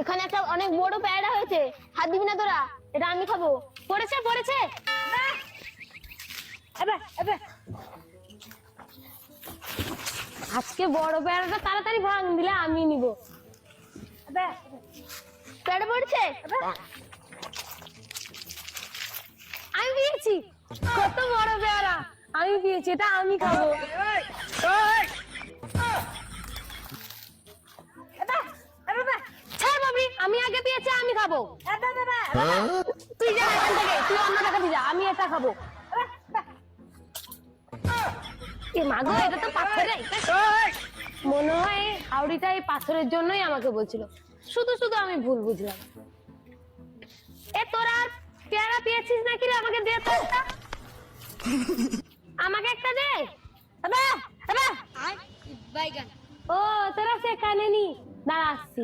এখানে একটা অনেক বড় প্যাড়া হয়েছে। হাত দিবি না তোরা? এটা আমি খাব। পড়েছে পড়েছে? আজকে বড় প্যাড়াটা তাড়াতাড়ি ভাঙ দিলে আমি নিব। প্যাড়া পড়েছে? আমি পেয়েছি। কত বড় পেয়ারা। আমি পেয়েছি এটা আমি খাব। খাব? তুই যা এখান থেকে তুই অন্য টাকা দিয়ে যা আমি এটা খাব। এ মাগো এটা তো পাথরে। মনে হয় হাওড়িটা এই পাথরের জন্যই আমাকে বলছিল। শুধু শুধু আমি ভুল বুঝলাম। এ তোরা পেয়ারা পেয়েছিস নাকি রে আমাকে দে তো আমাকে একটা দে। ও তোরা সেখানে নি। দাঁড়া আসছি।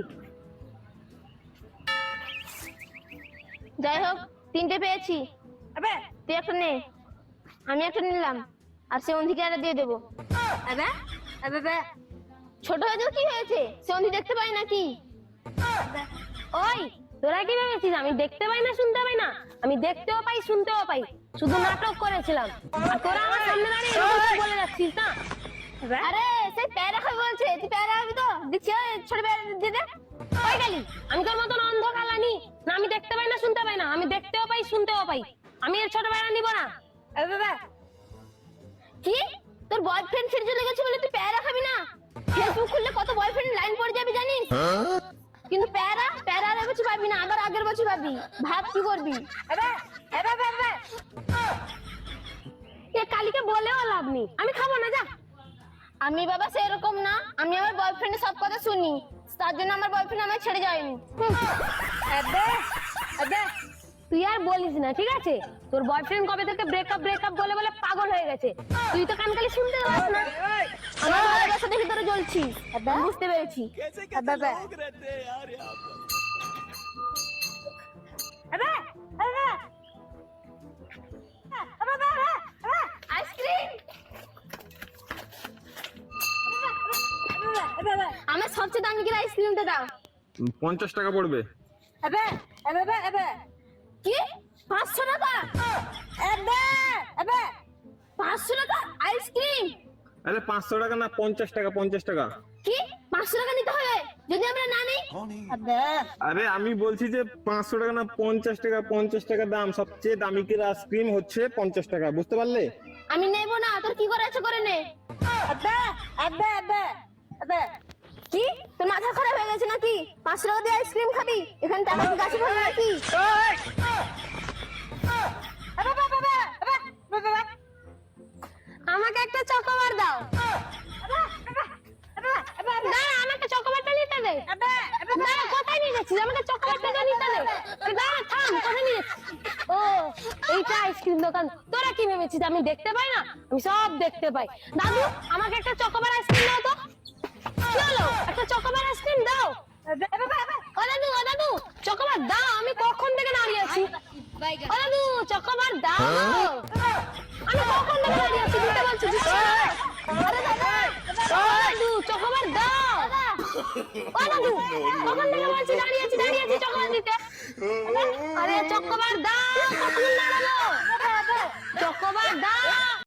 যাই হোক তিনটে পেয়েছি। তুই একটা নে। আমি একটা নিলাম আর সে অন্ধিকারে দিয়ে দেবো। ছোট হয়েছে কি হয়েছে? সে অন্ধি দেখতে পাই নাকি? ওই তোরা কি ভেবেছিস আমি দেখতে পাই না শুনতে পাই না। আমি দেখতেও পাই শুনতেও পাই। শুধু নাটক করেছিলাম। আর তোরা আমার সামনে দাঁড়িয়ে বলে যাচ্ছিস না? আরে সেই প্যারা খাবি বলছে। তুই প্যারা খাবি তো? দিচ্ছি ছোট প্যারা দিয়ে দে। ওই গেলি আমি তোর মতন অন্ধ কালানি। না আমি দেখতে পাই না শুনতে পাই না। আমি দেখতেও পাই শুনতেও পাই। আমি এর ছোট প্যারা নিব না। এবে কি? তোর বয়ফ্রেন্ড ছেড়ে চলে গেছে বলে তুই প্যারা খাবি না? ফেসবুক খুললে কত বয়ফ্রেন্ড লাইন পড়ে যাবে জানিস? কিন্তু প্যারা প্যারা আর বছর পাবি না আবার আগের বছর পাবি ভাব কি করবি? এ কালিকে বলেও লাভ নেই। আমি খাব না যা। আমি বাবা সেরকম না আমি আমার বয়ফ্রেন্ডের সব কথা শুনি। তার জন্য আমার বয়ফ্রেন্ড আমায় ছেড়ে যায়নি। তুই আর বলিস না ঠিক আছে? তোর বয়ফ্রেন্ড কবে থেকে ব্রেকআপ ব্রেকআপ বলে বলে পাগল হয়ে গেছে? তুই তো কানকালি শুনতে পাস না। আমার ভালোবাসার সাথে ভিতরে জ্বলছি বুঝতে পেরেছি। আইসক্রিম? আমার সবচেয়ে দামি কিনা আইসক্রিমটা দাও। পঞ্চাশ টাকা পড়বে। কি? পাঁচশো টাকা? পাঁচশো টাকা আইসক্রিম আরে পাঁচশো টাকা না পঞ্চাশ টাকা পঞ্চাশ টাকা। কি? পাঁচশো টাকা নিতে যদি আমরা না আরে আমি বলছি যে পাঁচশো টাকা না পঞ্চাশ টাকা পঞ্চাশ টাকা দাম। সবচেয়ে দামি কেরা আইসক্রিম হচ্ছে পঞ্চাশ টাকা বুঝতে পারলে? আমি নেব না তোর কি করে আছে করে নে। কি? তোর মাথা খারাপ হয়ে গেছে নাকি? পাঁচশো টাকা দিয়ে আইসক্রিম খাবি? এখানে টাকা গাছে ভালো নাকি? আমাকে একটা চকোবার দাও। আমাকে চকোবারটা নিতে দে। কোথায় নিয়ে যাচ্ছিস? আমাকে চকোবারটা নিতে দে। থাম কোথায় নিয়ে ও এইটা আইসক্রিম দোকান। তোরা কি ভেবেছিস? আমি দেখতে পাই না? আমি সব দেখতে পাই। দাদু আমাকে একটা চকোবার আইসক্রিম দাও তো। কি হলো? একটা চকোবার আইসক্রিম দাও। এবে এবে এবে ও দাদু ও দাদু চকোবার দাও আমি কখন থেকে দাঁড়িয়ে আছি? ও দাদু চকোবার দাও। আমি কখন থেকে দাঁড়িয়ে আছি দিতে বলছি আরে দাদু চকোবার দাও। ও দাদু কখন থেকে বলছি দাঁড়িয়ে আছি দাঁড়িয়ে আছি চকোবার দিতে? আরে চকোবার দাও কখন দাঁড়াল চকোবার দাও।